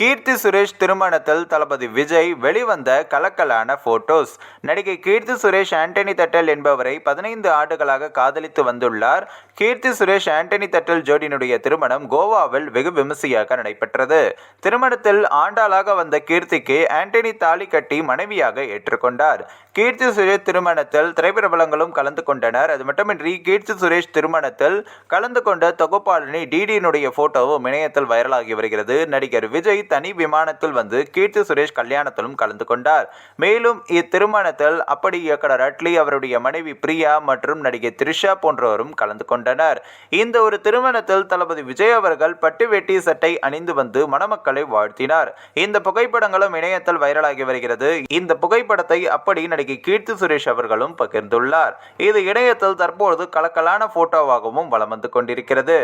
கீர்த்தி சுரேஷ் திருமணத்தில் தளபதி விஜய் வெளிவந்த கலக்கலான போட்டோஸ் நடிகை கீர்த்தி சுரேஷ் ஆண்டனி தட்டல் என்பவரை பதினைந்து ஆண்டுகளாக காதலித்து வந்துள்ளார். கீர்த்தி சுரேஷ் ஆண்டனி தட்டல் ஜோடியினுடைய திருமணம் கோவாவில் வெகு விமர்சையாக நடைபெற்றது. திருமணத்தில் ஆண்டாளாக வந்த கீர்த்திக்கு ஆண்டனி தாலி கட்டி மனைவியாக ஏற்றுக்கொண்டார். கீர்த்தி சுரேஷ் திருமணத்தில் திரைப்பிரபலங்களும் கலந்து கொண்டனர். அது மட்டுமின்றி கீர்த்தி சுரேஷ் திருமணத்தில் கலந்து கொண்ட தொகுப்பாளினி டிடியினுடைய போட்டோவும் இணையத்தில் வைரலாகி வருகிறது. நடிகர் விஜய் தனி விமானத்தில் வந்து கீர்த்தி சுரேஷ் கல்யாணத்திலும் கலந்து கொண்டார். மேலும் இத்திருமணத்தில் அப்படி இயக்குனர் அட்லி அவருடைய மனைவி பிரியா மற்றும் நடிகை த்ரிஷா போன்றோரும் கலந்து கொண்டனர். இந்த ஒரு திருமணத்தில் தளபதி விஜய் அவர்கள் பட்டு வேட்டி சட்டை அணிந்து வந்து மணமக்களை வாழ்த்தினார். இந்த புகைப்படங்களும் இணையத்தில் வைரலாகி வருகிறது. இந்த புகைப்படத்தை அப்படி நடிகை கீர்த்தி சுரேஷ் அவர்களும் பகிர்ந்துள்ளார். இது இணையத்தில் தற்போது கலக்கலான போட்டோவாகவும் வலம் வந்து கொண்டிருக்கிறது.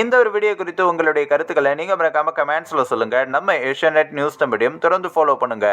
இந்த ஒரு வீடியோ குறித்து உங்களுடைய கருத்துக்களை நீங்க மறக்காம கமெண்ட்ஸ்ல சொல்லுங்க. நம்ம ஏஷியா நியூஸ் தமிழையும் தொடர்ந்து ஃபாலோ பண்ணுங்க.